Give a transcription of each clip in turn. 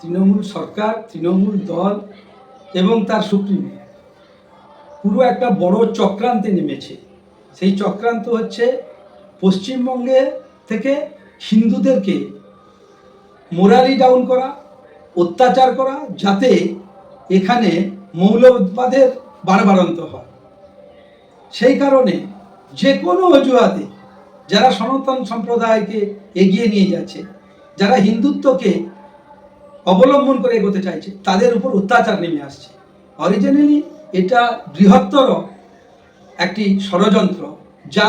তৃণমূল সরকার, তৃণমূল দল এবং তার সুপ্রিমো। পুরো একটা বড় চক্রান্তে নেমেছে। সেই চক্রান্ত হচ্ছে পশ্চিমবঙ্গে থেকে হিন্দুদেরকে মোরালি ডাউন করা, অত্যাচার করা, যাতে এখানে মৌলবাদের বাড়বাড়ন্ত হয়। সেই কারণে যে কোনো অজুহাতে যারা সনাতন সম্প্রদায়কে এগিয়ে নিয়ে যাচ্ছে, যারা হিন্দুত্বকে অবলম্বন করে এগোতে চাইছে, তাদের উপর অত্যাচার নেমে আসছে। অরিজিনালি এটা বৃহত্তর একটি ষড়যন্ত্র যা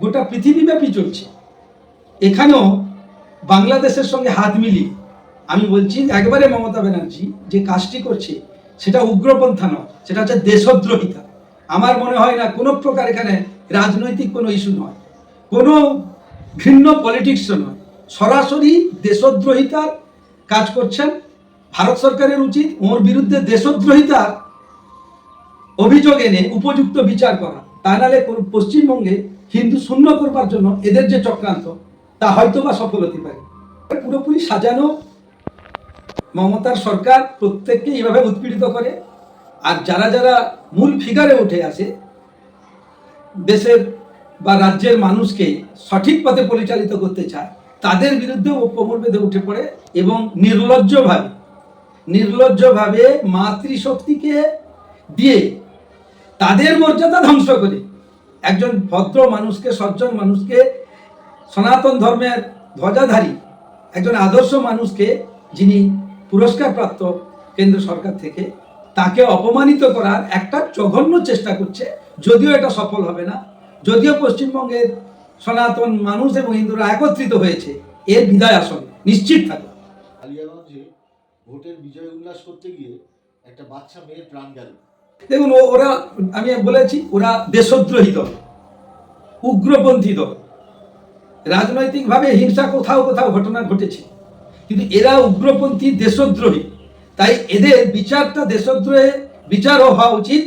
গোটা পৃথিবীব্যাপী চলছে। এখানেও বাংলাদেশের সঙ্গে হাত মিলিয়ে আমি বলছি, একবারে মমতা ব্যানার্জি যে কাজটি করছে, সেটা উগ্রপন্থা নয়, সেটা হচ্ছে দেশদ্রোহিতা। আমার মনে হয় না কোনো প্রকার এখানে রাজনৈতিক কোনো ইস্যু নয়, কোনো ভিন্ন পলিটিক্সও নয়। সরাসরি দেশদ্রোহিতার কাজ করছেন। ভারত সরকারের উচিত ওর বিরুদ্ধে দেশদ্রোহিতার অভিযোগ এনে উপযুক্ত বিচার করা। তা নাহলে পশ্চিমবঙ্গে হিন্দু শূন্য করবার জন্য এদের যে চক্রান্ত, তা হয়তো বা সফল হতে পারে। পুরোপুরি সাজানো মমতার সরকার প্রত্যেককে এইভাবে উৎপীড়িত করে। আর যারা যারা মূল ফিগারে উঠে আসে দেশের বা রাজ্যের মানুষকে সঠিক পথে পরিচালিত করতে চায় তাদের বিরুদ্ধে ও বেঁধে উঠে পড়ে এবং নির্লজ্জভাবে নির্লজ্জভাবে মাতৃশক্তিকে দিয়ে তাদের মর্যাদা ধ্বংস করে একজন ভদ্র মানুষকে, সজ্জন মানুষকে, সনাতন ধর্মের ধ্বজাধারী একজন আদর্শ মানুষকে যিনি পুরস্কার প্রাপ্ত কেন্দ্র সরকার থেকে, তাকে অপমানিত করার একটা জঘন্য চেষ্টা করছে। যদিও এটা সফল হবে না, যদিও পশ্চিমবঙ্গের সনাতন মানুষ এবং হিন্দুরা একত্রিত হয়েছে। এর বিদায় আসন নিশ্চিত থাকে। ভোটের বিজয় উল্লাস করতে গিয়ে একটা বাচ্চা মেয়ের প্রাণ গেল। দেখুন ওরা আমি বলেছি ওরা দেশদ্রোহী দল উগ্রপন্থী দল। রাজনৈতিকভাবে হিংসা কোথাও কোথাও ঘটনা ঘটেছে। কিন্তু এরা উগ্রপন্থী দেশদ্রোহী। তাই এদের বিচারটা দেশদ্রোহে বিচারও হওয়া উচিত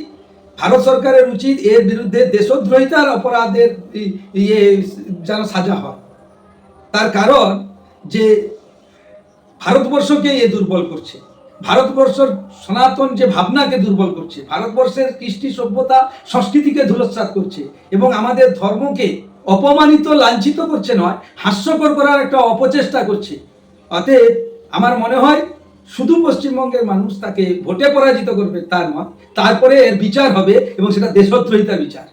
ভারত সরকারের উচিত এর বিরুদ্ধে দেশদ্রোহিতার অপরাধের ইয়ে যেন সাজা হয়। তার কারণ যে ভারতবর্ষকে এ দুর্বল করছে। ভারতবর্ষের সনাতন যে ভাবনাকে দুর্বল করছে, ভারতবর্ষের কৃষ্টি সভ্যতা সংস্কৃতিকে ধূলস্যাৎ করছে এবং আমাদের ধর্মকে অপমানিত, লাঞ্ছিত করছে নয়, হাস্যকর করার একটা অপচেষ্টা করছে। অতএব আমার মনে হয় শুধু পশ্চিমবঙ্গের মানুষ তাকে ভোটে পরাজিত করবে তার নয়, তারপরে এর বিচার হবে এবং সেটা দেশদ্রোহিতা বিচার।